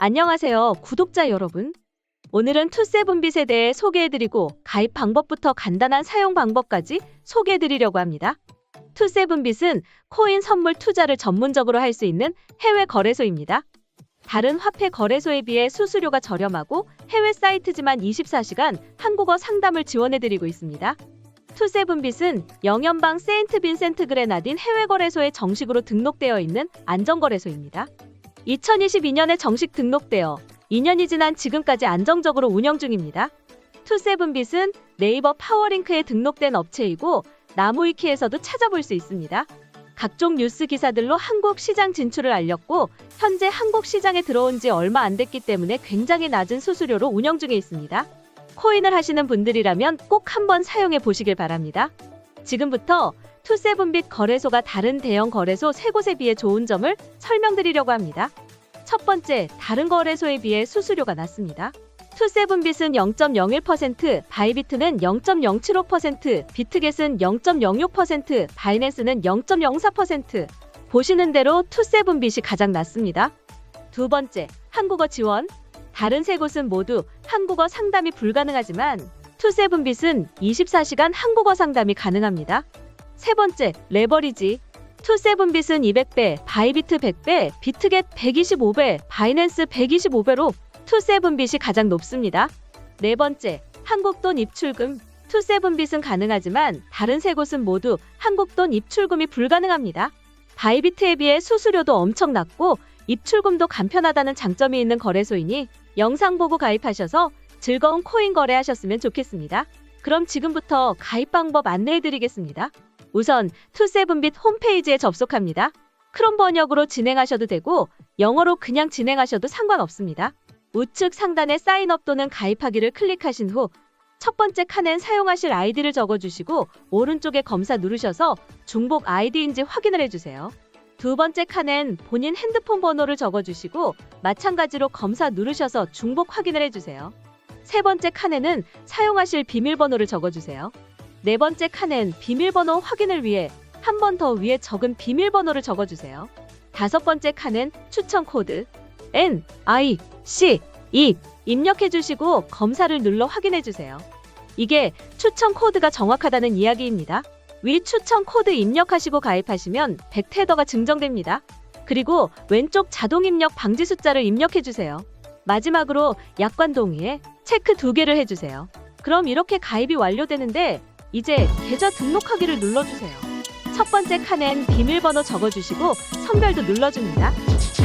안녕하세요, 구독자 여러분. 오늘은 투세븐빗에 대해 소개해드리고 가입 방법부터 간단한 사용 방법까지 소개해드리려고 합니다. 투세븐빗은 코인 선물 투자를 전문적으로 할 수 있는 해외 거래소입니다. 다른 화폐 거래소에 비해 수수료가 저렴하고 해외 사이트지만 24시간 한국어 상담을 지원해드리고 있습니다. 투세븐빗은 영연방 세인트 빈센트 그레나딘 해외 거래소에 정식으로 등록되어 있는 안전거래소입니다. 2022년에 정식 등록되어 2년이 지난 지금까지 안정적으로 운영 중입니다. 투세븐빗은 네이버 파워링크에 등록된 업체이고 나무위키에서도 찾아볼 수 있습니다. 각종 뉴스 기사들로 한국 시장 진출을 알렸고 현재 한국 시장에 들어온 지 얼마 안 됐기 때문에 굉장히 낮은 수수료로 운영 중에 있습니다. 코인을 하시는 분들이라면 꼭 한번 사용해 보시길 바랍니다. 지금부터 투세븐빗 거래소가 다른 대형 거래소 세 곳에 비해 좋은 점을 설명드리려고 합니다. 첫 번째, 다른 거래소에 비해 수수료가 낮습니다. 투세븐빗은 0.01%, 바이비트는 0.075%, 비트겟은 0.06%, 바이낸스는 0.04%. 보시는 대로 투세븐빗이 가장 낮습니다. 두 번째, 한국어 지원. 다른 세 곳은 모두 한국어 상담이 불가능하지만 투세븐빗은 24시간 한국어 상담이 가능합니다. 세 번째, 레버리지. 투세븐빗은 200배, 바이비트 100배, 비트겟 125배, 바이낸스 125배로 투세븐빗이 가장 높습니다. 네 번째, 한국돈 입출금. 투세븐빗은 가능하지만 다른 세 곳은 모두 한국돈 입출금이 불가능합니다. 바이비트에 비해 수수료도 엄청 낮고 입출금도 간편하다는 장점이 있는 거래소이니 영상 보고 가입하셔서 즐거운 코인 거래하셨으면 좋겠습니다. 그럼 지금부터 가입 방법 안내해 드리겠습니다. 우선 투세븐빗 홈페이지에 접속합니다. 크롬 번역으로 진행하셔도 되고 영어로 그냥 진행하셔도 상관없습니다. 우측 상단에 사인업 또는 가입하기를 클릭하신 후 첫 번째 칸엔 사용하실 아이디를 적어주시고 오른쪽에 검사 누르셔서 중복 아이디인지 확인을 해주세요. 두 번째 칸엔 본인 핸드폰 번호를 적어주시고 마찬가지로 검사 누르셔서 중복 확인을 해주세요. 세 번째 칸에는 사용하실 비밀번호를 적어주세요. 네 번째 칸엔 비밀번호 확인을 위해 한 번 더 위에 적은 비밀번호를 적어주세요. 다섯 번째 칸엔 추천 코드 N, I, C, E 입력해 주시고 검사를 눌러 확인해 주세요. 이게 추천 코드가 정확하다는 이야기입니다. 위 추천 코드 입력하시고 가입하시면 100테더가 증정됩니다. 그리고 왼쪽 자동 입력 방지 숫자를 입력해 주세요. 마지막으로 약관 동의에 체크 두 개를 해주세요. 그럼 이렇게 가입이 완료되는데 이제 계좌 등록하기를 눌러주세요. 첫 번째 칸엔 비밀번호 적어주시고 선별도 눌러줍니다.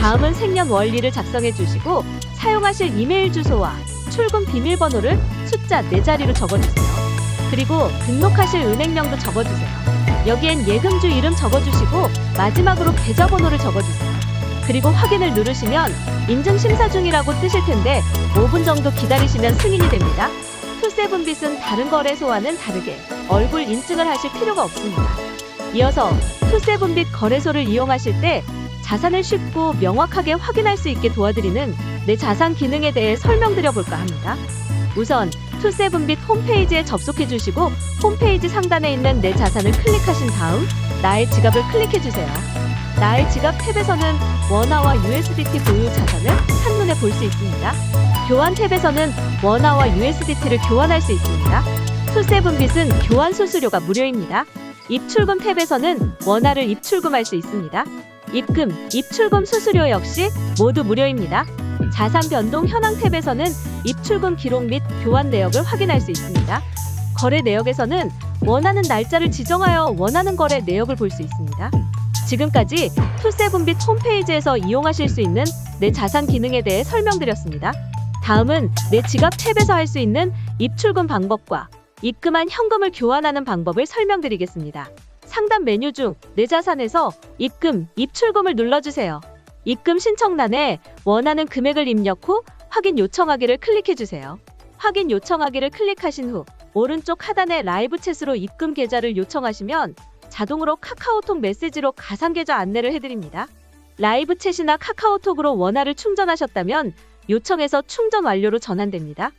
다음은 생년 월일을 작성해 주시고 사용하실 이메일 주소와 출금 비밀번호를 숫자 4자리로 적어주세요. 그리고 등록하실 은행명도 적어주세요. 여기엔 예금주 이름 적어주시고 마지막으로 계좌번호를 적어주세요. 그리고 확인을 누르시면 인증 심사 중이라고 뜨실 텐데 5분 정도 기다리시면 승인이 됩니다. 투세븐빗은 다른 거래소와는 다르게 얼굴 인증을 하실 필요가 없습니다. 이어서 투세븐빗 거래소를 이용하실 때 자산을 쉽고 명확하게 확인할 수 있게 도와드리는 내 자산 기능에 대해 설명드려 볼까 합니다. 우선 투세븐빗 홈페이지에 접속해 주시고 홈페이지 상단에 있는 내 자산을 클릭하신 다음 나의 지갑을 클릭해 주세요. 나의 지갑 탭에서는 원화와 USDT 보유 자산을 한눈에 볼 수 있습니다. 교환 탭에서는 원화와 USDT를 교환할 수 있습니다. 투세븐빗은 교환 수수료가 무료입니다. 입출금 탭에서는 원화를 입출금할 수 있습니다. 입금, 입출금 수수료 역시 모두 무료입니다. 자산 변동 현황 탭에서는 입출금 기록 및 교환 내역을 확인할 수 있습니다. 거래 내역에서는 원하는 날짜를 지정하여 원하는 거래 내역을 볼 수 있습니다. 지금까지 투세븐빗 홈페이지에서 이용하실 수 있는 내 자산 기능에 대해 설명드렸습니다. 다음은 내 지갑 탭에서 할 수 있는 입출금 방법과 입금한 현금을 교환하는 방법을 설명드리겠습니다. 상단 메뉴 중 내 자산에서 입금, 입출금을 눌러주세요. 입금 신청란에 원하는 금액을 입력 후 확인 요청하기를 클릭해주세요. 확인 요청하기를 클릭하신 후 오른쪽 하단에 라이브 챗으로 입금 계좌를 요청하시면 자동으로 카카오톡 메시지로 가상 계좌 안내를 해드립니다. 라이브 챗이나 카카오톡으로 원화를 충전하셨다면 요청해서 충전 완료로 전환됩니다.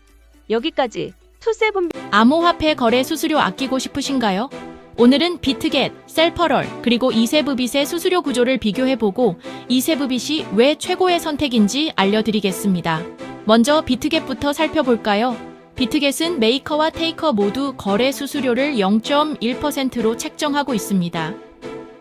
여기까지 투세븐 암호화폐 거래 수수료 아끼고 싶으신가요? 오늘은 비트겟, 셀퍼럴, 그리고 이세브빗의 수수료 구조를 비교해보고 이세브빗이 왜 최고의 선택인지 알려드리겠습니다. 먼저 비트겟부터 살펴볼까요? 비트겟은 메이커와 테이커 모두 거래 수수료를 0.1%로 책정하고 있습니다.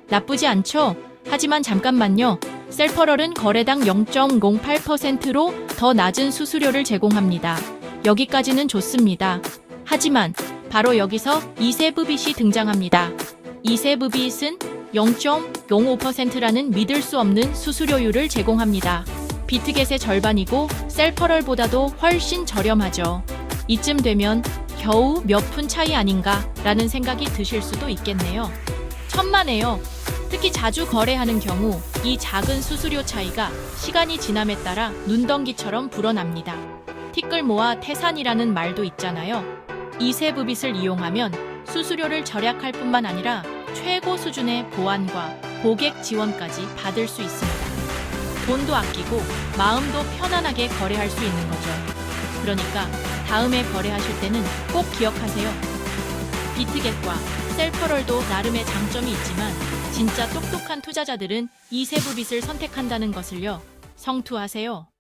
나쁘지 않죠? 하지만 잠깐만요. 셀퍼럴은 거래당 0.08%로 더 낮은 수수료를 제공합니다. 여기까지는 좋습니다. 하지만 바로 여기서 이세브빗이 등장합니다. 이세브빗은 0.05%라는 믿을 수 없는 수수료율을 제공합니다. 비트겟의 절반이고 셀퍼럴보다도 훨씬 저렴하죠. 이쯤 되면 겨우 몇 푼 차이 아닌가 라는 생각이 드실 수도 있겠네요. 천만에요. 특히 자주 거래하는 경우 이 작은 수수료 차이가 시간이 지남에 따라 눈덩이처럼 불어납니다. 티끌 모아 태산이라는 말도 있잖아요. 이세브빗을 이용하면 수수료를 절약할 뿐만 아니라 최고 수준의 보안과 고객 지원까지 받을 수 있습니다. 돈도 아끼고 마음도 편안하게 거래할 수 있는 거죠. 그러니까 다음에 거래하실 때는 꼭 기억하세요. 비트겟과 셀퍼럴도 나름의 장점이 있지만 진짜 똑똑한 투자자들은 이세브빗을 선택한다는 것을요. 성투하세요.